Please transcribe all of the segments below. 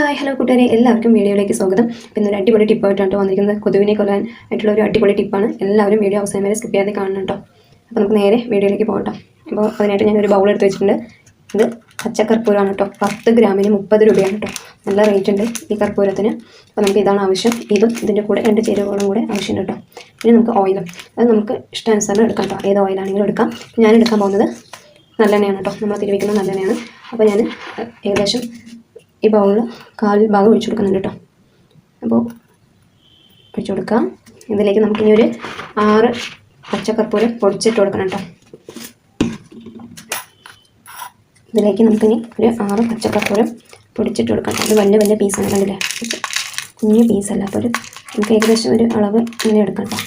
Hi hello കൂട്ടുകാരെ. എല്ലാവർക്കും വീഡിയോയിലേക്ക് സ്വാഗതം. പിന്നെ ഒരു അടിപൊളി ടിപ്പായിട്ടാണ് വന്നിരിക്കുന്നത്. കൊതുവിനെ കൊല്ലാൻ ആയിട്ടുള്ള ഒരു അടിപൊളി ടിപ്പാണ് എല്ലാവരും വീഡിയോ അവസാനം വരെ സ്കിപ്പ് ചെയ്യാതെ കാണണം കേട്ടോ. അപ്പോൾ നമുക്ക് നേരെ വീഡിയോയിലേക്ക് പോകട്ടോ അപ്പോൾ അതിനായിട്ട് ഞാൻ ഒരു ബൗൾ എടുത്ത് വെച്ചിട്ടുണ്ട്. ഇത് പച്ചക്കർപ്പൂരമാണ് കേട്ടോ. പത്ത് ഗ്രാമിന് മുപ്പത് രൂപയാണ് കേട്ടോ. നല്ല റേറ്റ് ഉണ്ട് ഈ കർപ്പൂരത്തിന്. അപ്പോൾ നമുക്ക് ഇതാണ് ആവശ്യം. ഇതും ഇതിന്റെ കൂടെ രണ്ട് ചേരുവകളും കൂടെ ആവശ്യമുണ്ട് കേട്ടോ. പിന്നെ നമുക്ക് ഓയിലും അത് നമുക്ക് ഇഷ്ടാനുസരണം എടുക്കാം കേട്ടോ. ഏത് ഓയിലാണെങ്കിലും എടുക്കാം. ഞാൻ എടുക്കാൻ പോകുന്നത് നല്ലെണ്ണയാണ് കേട്ടോ. നമ്മൾ തിരിവയ്ക്കുന്നത് നല്ലെണ്ണയാണ്. അപ്പോൾ ഞാൻ ഏകദേശം ഈ ബൗളിൽ കാൽ ഭാഗം ഒഴിച്ചു കൊടുക്കുന്നുണ്ട് കേട്ടോ. അപ്പോൾ ഒഴിച്ചു കൊടുക്കാം. ഇതിലേക്ക് നമുക്കിനി ഒരു ആറ് പച്ചക്കർപ്പൂരം പൊടിച്ചിട്ട് കൊടുക്കണം കേട്ടോ. ഇതിലേക്ക് നമുക്കിനി ഒരു ആറ് പച്ചക്കർപ്പൂരം പൊടിച്ചിട്ട് കൊടുക്കണം അത് വലിയ വലിയ പീസാണ് കണ്ടില്ലേ? കുഞ്ഞു പീസല്ല അപ്പോൾ ഒരു നമുക്ക് ഏകദേശം ഒരു അളവ് ഇങ്ങനെ എടുക്കാം കേട്ടോ.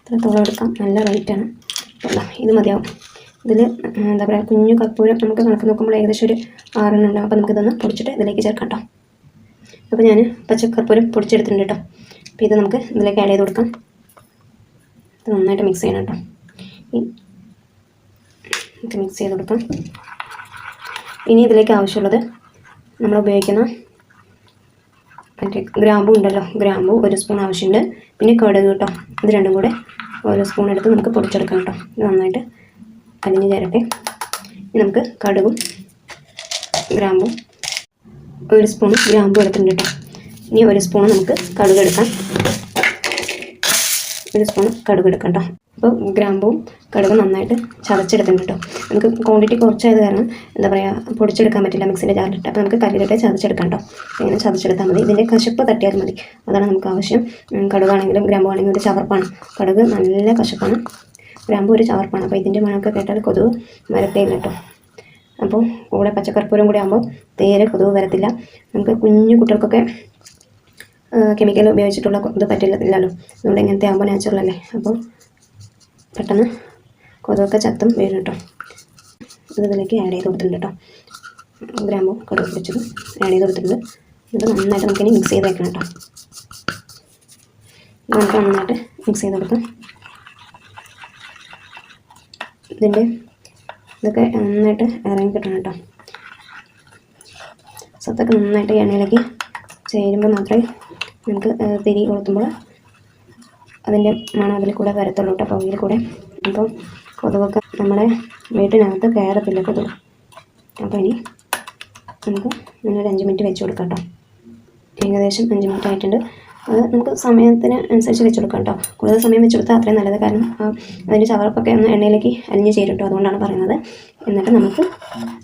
ഇത്രത്തോളം എടുക്കാം. നല്ല റേറ്റാണ് ഇത് മതിയാവും. ഇതിൽ എന്താ പറയുക കുഞ്ഞു കർപ്പൂരം നമുക്ക് കണക്ക് നോക്കുമ്പോൾ ഏകദേശം ഒരു ആറെണ്ണം ഉണ്ടാവും അപ്പോൾ നമുക്കിതൊന്ന് പൊടിച്ചിട്ട് ഇതിലേക്ക് ചേർക്കാം കേട്ടോ അപ്പോൾ ഞാൻ പച്ചക്കർപ്പൂരം പൊടിച്ചെടുത്തിട്ടുണ്ട് കേട്ടോ അപ്പോൾ ഇത് നമുക്ക് ഇതിലേക്ക് ആഡ് ചെയ്ത് കൊടുക്കാം. ഇത് നന്നായിട്ട് മിക്സ് ചെയ്യണം കേട്ടോ നമുക്ക് മിക്സ് ചെയ്ത് കൊടുക്കാം. ഇനി ഇതിലേക്ക് ആവശ്യമുള്ളത് നമ്മൾ ഉപയോഗിക്കുന്ന മറ്റേ ഗ്രാമ്പു ഉണ്ടല്ലോ ഗ്രാമ്പു ഒരു സ്പൂൺ ആവശ്യമുണ്ട്. പിന്നെ കടുക് കേട്ടോ ഇത് രണ്ടും കൂടെ ഓരോ സ്പൂൺ എടുത്ത് നമുക്ക് പൊടിച്ചെടുക്കാം കേട്ടോ ഇത് നന്നായിട്ട് അലിഞ്ഞ് ചേരട്ടെ. നമുക്ക് കടുകും ഗ്രാമ്പും ഒരു സ്പൂൺ ഗ്രാമ്പും എടുത്തിട്ടുണ്ട് കേട്ടോ. ഇനി ഒരു സ്പൂൺ നമുക്ക് കടുക് എടുക്കാം. ഒരു സ്പൂൺ കടുക് എടുക്കാം കേട്ടോ. അപ്പോൾ ഗ്രാമ്പും കടുകും നന്നായിട്ട് ചതച്ചെടുത്തിട്ടുണ്ട് കേട്ടോ. നമുക്ക് ക്വാണ്ടിറ്റി കുറച്ചായത് കാരണം എന്താ പറയുക പൊടിച്ചെടുക്കാൻ പറ്റില്ല മിക്സിന്റെ ജാറിലിട്ട് അപ്പോൾ നമുക്ക് കല്ലിലിട്ട് ചതച്ചെടുക്കാം കേട്ടോ. ഇങ്ങനെ ചതച്ചെടുത്താൽ മതി. ഇതിന്റെ കശപ്പ് തട്ടിയാൽ മതി. അതാണ് നമുക്ക് ആവശ്യം. കടുകാണെങ്കിലും ഗ്രാമ്പാണെങ്കിലും ഒരു ചവർപ്പാണ്. കടുക് നല്ല കശപ്പാണ്. ഗ്രാമ്പു ഒരു ചവർപ്പാണ്. അപ്പോൾ ഇതിന്റെ മണമൊക്കെ കേട്ടാൽ കൊതുക് വരത്തേയില്ല കേട്ടോ. അപ്പോൾ കൂടെ പച്ചക്കർപ്പൂരം കൂടി ആകുമ്പോൾ തേരെ കൊതുക് വരത്തില്ല. നമുക്ക് കുഞ്ഞു കുട്ടികൾക്കൊക്കെ കെമിക്കൽ ഉപയോഗിച്ചിട്ടുള്ള ഇത് പറ്റില്ലല്ലോ. അതുകൊണ്ട് ഇങ്ങനത്തെ ആകുമ്പോൾ നാച്ചുറൽ അല്ലേ. അപ്പോൾ പെട്ടെന്ന് കൊതുകൊക്കെ ചത്തും വീഴും കേട്ടോ. ഇത് ഇതിലേക്ക് ആഡ് ചെയ്ത് കൊടുത്തിട്ടുണ്ട് കേട്ടോ. ഗ്രാമ്പും കടുക് പൊടിച്ചത് ആഡ് ചെയ്ത് കൊടുത്തിട്ടുണ്ട്. ഇത് നന്നായിട്ട് നമുക്കിനി മിക്സ് ചെയ്ത് വെക്കണം കേട്ടോ നമുക്ക് നന്നായിട്ട് മിക്സ് ചെയ്ത് കൊടുക്കാം. ഇതിന്റെ ഇതൊക്കെ നന്നായിട്ട് ഇറങ്ങി കിട്ടണം കേട്ടോ സത്തൊക്കെ നന്നായിട്ട് എണ്ണയിലേക്ക് ചേരുമ്പോൾ മാത്രമേ നമുക്ക് തിരി കൊളുത്തുമ്പോൾ അതിന്റെ മണം അതിൽ കൂടെ വരത്തുള്ളൂ കേട്ടോ. പകുതിയിൽ കൂടെ അപ്പം കൊതുകൊക്കെ നമ്മുടെ വീട്ടിനകത്ത് കയറത്തില്ല കൊതുക്. അപ്പോൾ ഇനി നമുക്ക് ഇങ്ങനെ ഒരു അഞ്ച് മിനിറ്റ് വെച്ച് കൊടുക്കാം കേട്ടോ. ഏകദേശം അഞ്ച് മിനിറ്റ് ആയിട്ടുണ്ട്. അത് നമുക്ക് സമയത്തിന് അനുസരിച്ച് വെച്ച് കൊടുക്കാം കേട്ടോ. കൂടുതൽ സമയം വെച്ച് കൊടുത്താൽ അത്രയും നല്ലത്. കാരണം അതിന്റെ ചവറപ്പൊക്കെ ഒന്ന് എണ്ണയിലേക്ക് അലിഞ്ഞ് ചേരും കേട്ടോ അതുകൊണ്ടാണ് പറയുന്നത്. എന്നിട്ട് നമുക്ക്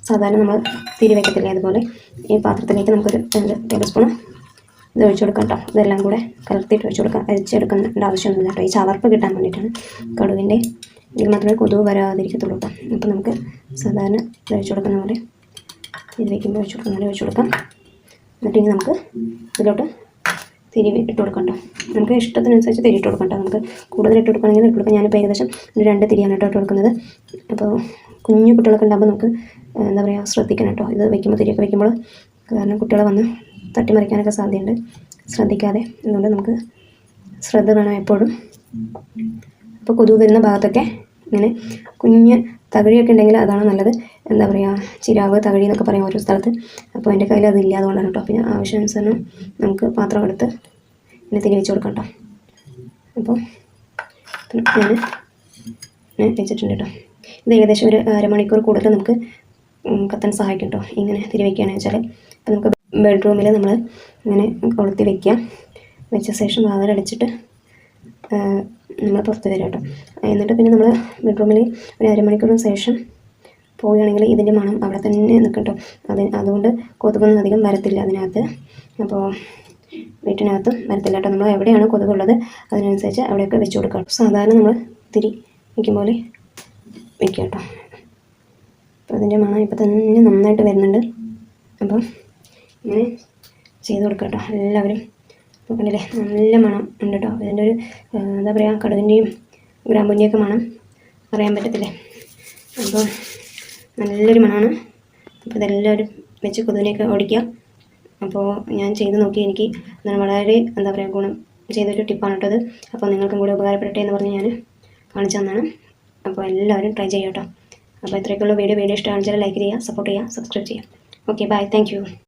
സാധാരണ നമ്മൾ തിരി വയ്ക്കത്തില്ലേ അതുപോലെ. ഈ പാത്രത്തിലേക്ക് നമുക്കൊരു ടേബിൾ സ്പൂൺ ഇത് ഒഴിച്ചു കൊടുക്കാം കേട്ടോ. ഇതെല്ലാം കൂടെ കലർത്തിയിട്ട് ഒഴിച്ചു കൊടുക്കാം. അരിച്ചെടുക്കേണ്ട ആവശ്യമൊന്നുമില്ല കേട്ടോ. ഈ ചവർപ്പ് കിട്ടാൻ വേണ്ടിയിട്ടാണ്. കടുവിന്റെ ഇതിൽ മാത്രമേ കൊതുക് വരാതിരിക്കത്തുള്ളൂ കേട്ടോ. അപ്പോൾ നമുക്ക് സാധാരണ ഇത് ഒഴിച്ചു കൊടുക്കുന്ന പോലെ ഇത് വയ്ക്കുമ്പോൾ ഒഴിച്ചു കൊടുക്കുന്ന പോലെ ഒഴിച്ചു കൊടുക്കാം. എന്നിട്ട് നമുക്ക് ഇതിലോട്ട് തിരി ഇട്ട് കൊടുക്കണ്ട? നമുക്ക് ഇഷ്ടത്തിനനുസരിച്ച് തിരി ഇട്ട് കൊടുക്കണ്ട? നമുക്ക് കൂടുതൽ ഇട്ട് കൊടുക്കണമെങ്കിൽ ഇട്ട് കൊടുക്കാം. ഞാനിപ്പോൾ ഏകദേശം രണ്ട് തിരിയാണ് ഇട്ട് കൊടുക്കുന്നത്. അപ്പോൾ കുഞ്ഞു കുട്ടികളൊക്കെ ഉണ്ടാകുമ്പോൾ നമുക്ക് എന്താ പറയുക ശ്രദ്ധിക്കണം കേട്ടോ. ഇത് വയ്ക്കുമ്പോൾ തിരിയൊക്കെ വയ്ക്കുമ്പോൾ കാരണം കുട്ടികളെ വന്ന് തട്ടിമറിക്കാനൊക്കെ സാധ്യതയുണ്ട്. ശ്രദ്ധിക്കാതെ അതുകൊണ്ട് നമുക്ക് ശ്രദ്ധ വേണം എപ്പോഴും. അപ്പോൾ കൊതുക് വരുന്ന ഭാഗത്തൊക്കെ ഇങ്ങനെ കുഞ്ഞ് തകഴിയൊക്കെ ഉണ്ടെങ്കിൽ അതാണ് നല്ലത്. എന്താ പറയുക ചിരാവ് തകഴി എന്നൊക്കെ പറയും ഓരോ സ്ഥലത്ത്. അപ്പോൾ എന്റെ കയ്യിൽ അതില്ല അതുകൊണ്ടാണ് കേട്ടോ. പിന്നെ ആവശ്യാനുസരണം നമുക്ക് പാത്രം എടുത്ത് എന്നെ തിരി വെച്ച് കൊടുക്കാം കേട്ടോ. അപ്പോൾ ഞാൻ ഞാൻ വെച്ചിട്ടുണ്ട് കേട്ടോ. ഇത് ഏകദേശം ഒരു അരമണിക്കൂർ കൂടുതൽ നമുക്ക് കത്താൻ സഹായിക്കും കേട്ടോ. ഇങ്ങനെ തിരി വയ്ക്കുകയാണെന്ന് വെച്ചാൽ അപ്പോൾ നമുക്ക് ബെഡ്റൂമിൽ നമ്മൾ ഇങ്ങനെ കൊളുത്തി വയ്ക്കുക വെച്ച ശേഷം വാതിലടച്ചിട്ട് നമ്മൾ പുറത്ത് വരാം കേട്ടോ. എന്നിട്ട് പിന്നെ നമ്മൾ ബെഡ്റൂമിൽ ഒരു അരമണിക്കൂറിന് ശേഷം പോവുകയാണെങ്കിൽ ഇതിന്റെ മണം അവിടെ തന്നെ നിൽക്കട്ടോ. കേട്ടോ അത് അതുകൊണ്ട് കൊതുകൊന്നും അധികം വരത്തില്ല അതിനകത്ത്. അപ്പോൾ വീട്ടിനകത്തും വരത്തില്ല കേട്ടോ. നമ്മൾ എവിടെയാണ് കൊതുകുള്ളത് അതിനനുസരിച്ച് അവിടെയൊക്കെ വെച്ച് കൊടുക്കാം. സാധാരണ നമ്മൾ തിരി വയ്ക്കും പോലെ വയ്ക്കുക കേട്ടോ. അപ്പോൾ അതിന്റെ മണം ഇപ്പോൾ തന്നെ നന്നായിട്ട് വരുന്നുണ്ട്. അപ്പം ഇങ്ങനെ ചെയ്ത് കൊടുക്കാം കേട്ടോ എല്ലാവരും. കണ്ടില്ലേ നല്ല മണം ഉണ്ട് കേട്ടോ. ഇതിന്റെ ഒരു എന്താ പറയുക കടുകിന്റെയും ഗ്രാമ്പൂന്റെയൊക്കെ മണം അറിയാൻ പറ്റത്തില്ലേ? അപ്പോൾ നല്ലൊരു മണമാണ്. അപ്പോൾ ഇതെല്ലാവരും വെച്ച് കൊതുവിനെയൊക്കെ ഓടിക്കുക അപ്പോൾ ഞാൻ ചെയ്ത് നോക്കി എനിക്ക്. വളരെ എന്താ പറയുക ഗുണം ചെയ്തൊരു ടിപ്പാണ് കേട്ടത് അപ്പോൾ നിങ്ങൾക്കും കൂടി ഉപകാരപ്പെടട്ടെ എന്ന് പറഞ്ഞ് ഞാൻ കാണിച്ചു തന്നാണ് അപ്പോൾ എല്ലാവരും ട്രൈ ചെയ്യാം കേട്ടോ. അപ്പോൾ ഇത്രയൊക്കെയുള്ള വീഡിയോ. വീഡിയോ ഇഷ്ടമാണെന്ന് വെച്ചാൽ ലൈക്ക് ചെയ്യുക സപ്പോർട്ട് ചെയ്യുക സബ്സ്ക്രൈബ് ചെയ്യുക. Okay bye. താങ്ക്